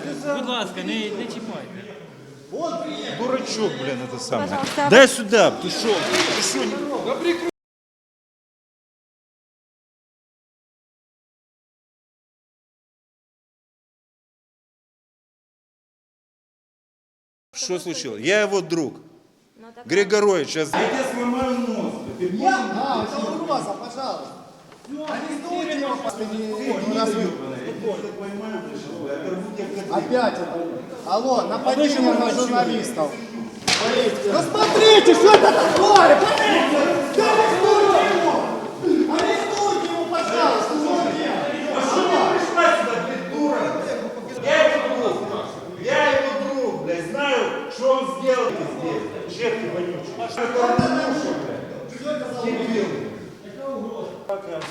Будь ласка, не, не чіпайте. Дурачок, блин, это самое. Пожалуйста. Дай сюда, ты шо? Ты не... Что случилось? Я его друг. Ну, так- Григорович, сейчас... Я тебе сломаю нос. Ты А, это угроза, пожалуйста. Опять это. Алло, нападение на журналистов. Смотрите, что это такое? Я его друг. Блядь. Знаю, что он сделал здесь. Черти вонючий. Дякую.